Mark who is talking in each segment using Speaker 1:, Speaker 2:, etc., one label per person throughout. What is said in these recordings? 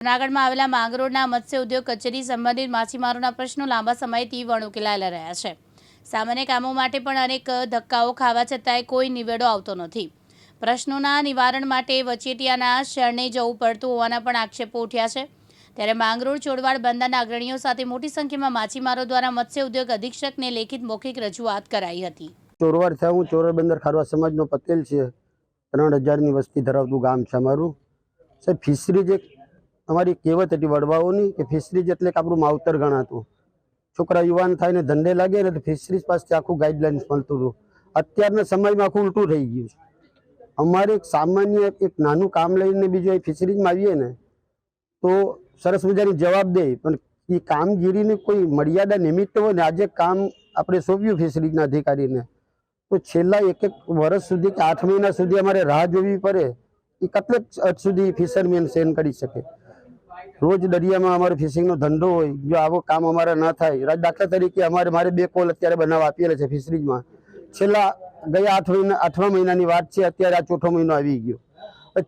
Speaker 1: જૂનાગઢમાં આવેલા માંગરોળના મત્સ્ય ઉદ્યોગ કચેરી સંબંધિત માછીમારોના પ્રશ્નો લાંબા સમયથી વણ ઉકેલાયેલા રહ્યા છે. સામાન્ય કામો માટે પણ અનેક ધક્કાઓ ખાવા છતાંય કોઈ નિવેડો આવતો નથી. પ્રશ્નોના નિવારણ માટે વચેટિયાના શરણે જવું પડતું હોવાના પણ આક્ષેપો ઉઠ્યા છે. ત્યારે માંગરોળ ચોડવાડ બંદરના અગ્રણીઓ સાથે મોટી સંખ્યામાં માછીમારો દ્વારા મત્સ્ય ઉદ્યોગ અધિક્ષકને લેખિત મૌખિક રજૂઆત કરાઈ હતી.
Speaker 2: ચોરવાડ છે હું ચોરવાડ બંદર ખારવા સમાજનો પટેલ છે. ત્રણ હજારની વસ્તી ધરાવતું ગામ છે અમારું. સાહેબ ફિશરીજ એક અમારી કહેવત હતી, વડવાઓની કે ફિશરીજ એટલે કે આપણું માવતર ગણાતું. છોકરા યુવાન થાય ને ધંધે લાગે ને તો ફિશરીઝ પાસેથી આખું ગાઈડલાઇન્સ મળતું હતું. અત્યારના સમયમાં આખું ઉલટું થઈ ગયું છે. અમારે એક સામાન્ય એક નાનું કામ લઈને બીજું એ ફિશરીજમાં આવીએ ને, તો સરસ મજાની જવાબ દે, પણ એ કામગીરીની કોઈ મર્યાદા નિમિત્ત હોય ને, આજે કામ આપણે સોંપ્યું ફિશરીજના અધિકારીને, તો છેલ્લા એક એક વર્ષ સુધી કે આઠ મહિના સુધી અમારે રાહ જોવી પડે, એ કેટલેક હદ સુધી ફિશરમેન સેન કરી શકે. રોજ દરિયામાં અમારો ફિશિંગનો ધંધો હોય, જો આવો કામ અમારે ન થાય દાખલા તરીકે અમારે મારે બે કોલ અત્યારે બનાવવા આપેલા છે ફિશરીજમાં છેલ્લા ગયા આઠ મહિના આઠમા મહિનાની વાત છે, અત્યારે આ ચોથો મહિનો આવી ગયો.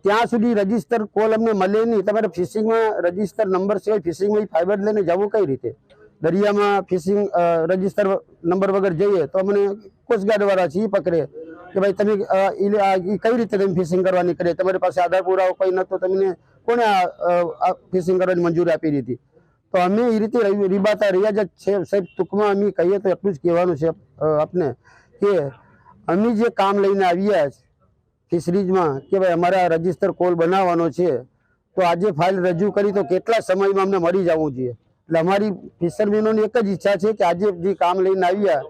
Speaker 2: ત્યાં સુધી રજિસ્ટર કોલ અમને મળે નહીં. તમારે ફિશિંગમાં રજિસ્ટર નંબર સિવાય ફિશિંગમાં ફાઈબર લઈને જવું કઈ રીતે? દરિયામાં ફિશિંગ રજિસ્ટર નંબર વગર જઈએ તો અમને કોસ્ટગાર્ડવાળા છે, એ પકડે કે ભાઈ તમે કઈ રીતે તમે ફિશિંગ કરવાની કરે તમારી પાસે આધાર પુરાવો કોઈ નતો, તમને કોને આ ફિશિંગ કરવાની મંજૂરી આપી દીધી? તો અમે એ રીતે રીબાતા રહ્યા જ છે. સાહેબ, ટૂંકમાં અમે કહીએ તો એટલું જ કહેવાનું છે આપને, કે અમે જે કામ લઈને આવ્યા છે ફિશરીઝમાં કે ભાઈ અમારા રજિસ્ટર કોલ બનાવવાનો છે, તો આજે ફાઇલ રજૂ કરી તો કેટલા સમયમાં અમને મળી જવું જોઈએ? એટલે અમારી ફિશરમેનોની એક જ ઈચ્છા છે કે આજે જે કામ લઈને આવ્યા,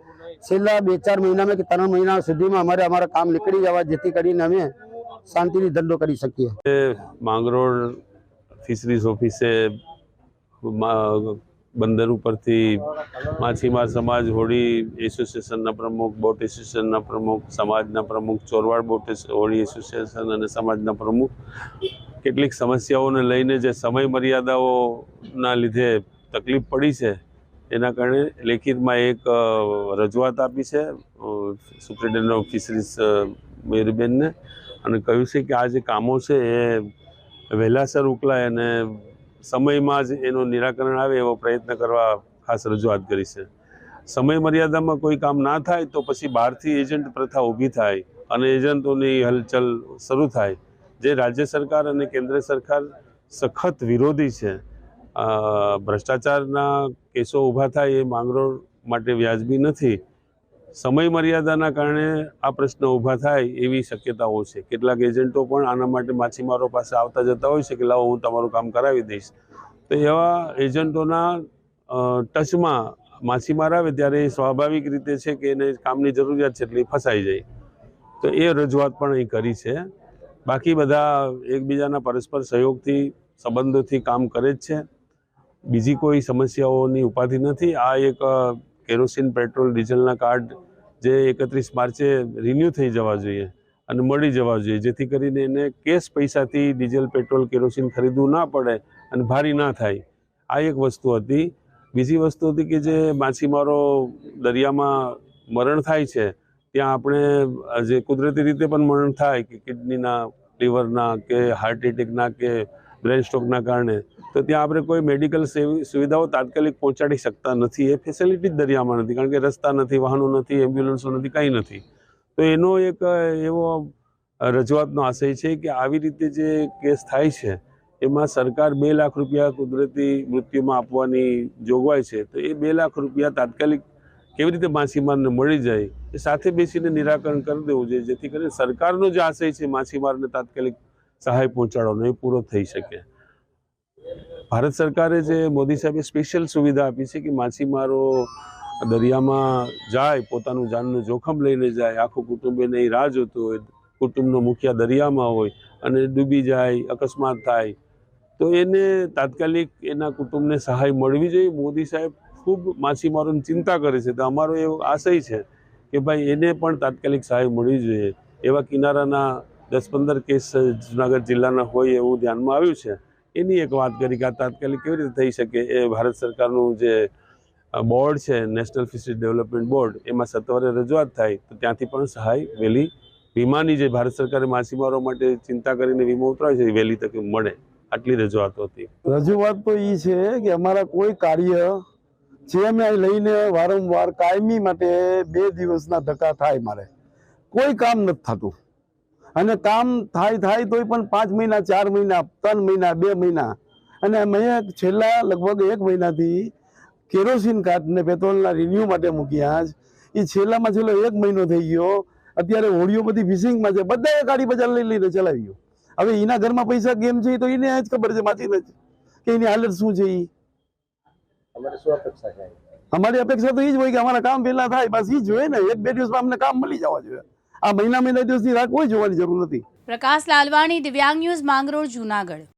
Speaker 2: છેલ્લા બે ચાર મહિનામાં કે ત્રણ મહિના સુધીમાં અમારે અમારા કામ નીકળી જવા, જેથી કરીને અમે શાંતિથી ધંધો કરી શકીએ.
Speaker 3: માંગરોળ ફિશરીઝ ઓફિસે બંદર ઉપરથી માછીમાર સમાજ હોડી એસોસિએશનના પ્રમુખ, બોટ એસોસિએશનના પ્રમુખ, સમાજના પ્રમુખ, ચોરવાડ બોટ હોળી એસોસિએશન અને સમાજના પ્રમુખ કેટલીક સમસ્યાઓને લઈને જે સમય મર્યાદાઓના લીધે તકલીફ પડી છે, એના કારણે લેખિતમાં એક રજૂઆત આપી છે સુપ્રિન્ટેન્ડન્ટ ઓફ ફિશરીઝ મયુરબેનને અને કહ્યું છે કે આ જે કામો છે એ વહેલાસર ઉકલાય અને સમયમાં જ એનું નિરાકરણ આવે એવો પ્રયત્ન કરવા ખાસ રજૂઆત કરી છે. સમય મર્યાદામાં કોઈ કામ ના થાય તો પછી બહારથી એજન્ટ પ્રથા ઊભી થાય અને એજન્ટોની હલચલ શરૂ થાય. જે રાજ્ય સરકાર અને કેન્દ્ર સરકાર સખત વિરોધી છે ભ્રષ્ટાચારના કેસો ઊભા થાય એ માંગરોળ માટે વ્યાજબી નથી. સમય મર્યાદાના કારણે આ પ્રશ્ન ઊભા થાય એવી શક્યતાઓ છે. કેટલાક એજન્ટો પણ આના માટે માછીમારો પાસે આવતા જતા હોય છે કે લાવો હું તમારું કામ કરાવી દઈશ. તો એવા એજન્ટોના ટચમાં માછીમાર આવે ત્યારે સ્વાભાવિક રીતે છે કે એને કામની જરૂરિયાત છે એટલે ફસાઈ જાય. તો એ રજૂઆત પણ અહીં કરી છે. બાકી બધા એકબીજાના પરસ્પર સહયોગથી, સંબંધોથી કામ કરે જ છે. બીજી કોઈ સમસ્યાઓની ઉપાધિ નથી. આ એક કેરોસીન, પેટ્રોલ, ડીઝલના કાર્ડ જે એકત્રીસ માર્ચે રિન્યૂ થઈ જવા જોઈએ અને મળી જવા જોઈએ. જેથી કરીને એને કેશ પૈસાથી ડીઝલ, પેટ્રોલ, કેરોસીન ખરીદવું ના પડે અને ભારી ના થાય. આ એક વસ્તુ હતી. બીજી વસ્તુ હતી કે જે માછીમારો દરિયામાં મરણ થાય છે, ત્યાં આપણે જે કુદરતી રીતે પણ મરણ થાય કે કિડનીના, લીવરના કે હાર્ટ એટેકના કે બ્રેન સ્ટ્રોકના કારણે. તો ત્યાં આપણે કોઈ મેડિકલ સેવી, સુવિધાઓ તાત્કાલિક પહોંચાડી શકતા નથી. એ ફેસિલિટી જ દરિયામાં નથી. કારણ કે રસ્તા નથી, વાહનો નથી એમ્બ્યુલન્સો નથી, કંઈ નથી. તો એનો એક, એવો રજૂઆતનો આશય છે કે આવી રીતે જે કેસ થાય છે, એમાં સરકાર બે લાખ રૂપિયા કુદરતી મૃત્યુમાં આપવાની જોગવાઈ છે. તો એ બે લાખ રૂપિયા તાત્કાલિક કેવી રીતે માછીમારને મળી જાય, એ સાથે બેસીને નિરાકરણ કરી દેવું જોઈએ. જેથી કરીને સરકારનો જે આશય છે, માછીમારને તાત્કાલિક સહાય પહોંચાડવાનો એ પૂરો થઈ શકે. ભારત સરકારે જે મોદી સાહેબે સ્પેશિયલ સુવિધા આપી છે કે માછીમારો દરિયામાં જાય, પોતાનું જાનનું જોખમ લઈને જાય, આખું કુટુંબ એને રાહ જોતું હોય, કુટુંબનો મુખિયા દરિયામાં હોય અને ડૂબી જાય, અકસ્માત થાય, તો એને તાત્કાલિક એના કુટુંબને સહાય મળવી જોઈએ. મોદી સાહેબ ખૂબ માછીમારોની ચિંતા કરે છે. તો અમારો એવો આશય છે કે ભાઈ એને પણ તાત્કાલિક સહાય મળવી જોઈએ. એવા કિનારાના દસ પંદર કેસ જુનાગઢ જિલ્લાના હોય એવું ધ્યાનમાં આવ્યું છે. એની એક વાત કરી કે આ તાત્કાલિક કેવી રીતે થઈ શકે એ ભારત સરકારનું જે બોર્ડ છે, નેશનલ ફિશરીઝ ડેવલપમેન્ટ બોર્ડ, એમાં સત્વરે રજૂઆત થાય તો ત્યાંથી પણ સહાય વહેલી વીમાની જે ભારત સરકારે માછીમારો માટે ચિંતા કરીને વીમો ઉતરાવે છે એ વહેલી તકે મળે. આટલી રજૂઆતો હતી.
Speaker 4: રજૂઆત તો એ છે કે અમારા કોઈ કાર્ય જે અહીં લઈને વારંવાર કાયમી માટે બે દિવસના ધક્કા થાય મારે. કોઈ કામ નથી થતું. અને કામ થાય થાય તોય પણ પાંચ મહિના ચાર મહિના ત્રણ મહિના બે મહિના. અને મેં છેલ્લા લગભગ એક મહિનાથી કેરોસીન કાર્ડને પેટ્રોલના રિન્યુ માટે મૂક્યા જ એ છેલ્લામાં છેલ્લો એક મહિનો થઈ ગયો. અત્યારે હોડીઓ બધી ફિશિંગમાં છે. બધાએ ગાડી બજાર લઈ લઈને ચલાવી ગયો હવે એના ઘરમાં પૈસા કેમ છે તો એને જ ખબર છે માચીને જ. કે એની હાલત શું છે એ અમારી અપેક્ષા તો એ જ હોય કે અમારા કામ પહેલા થાય. બસ એ જ હોય ને. એક બે દિવસમાં અમને કામ મળી જવા જોઈએ. આ મહિના મહિના દિવસની રાહ કોઈ જોવાની જરૂર નથી.
Speaker 1: પ્રકાશ લાલવાણી, દિવ્યાંગ ન્યૂઝ માંગરોળ, જુનાગઢ.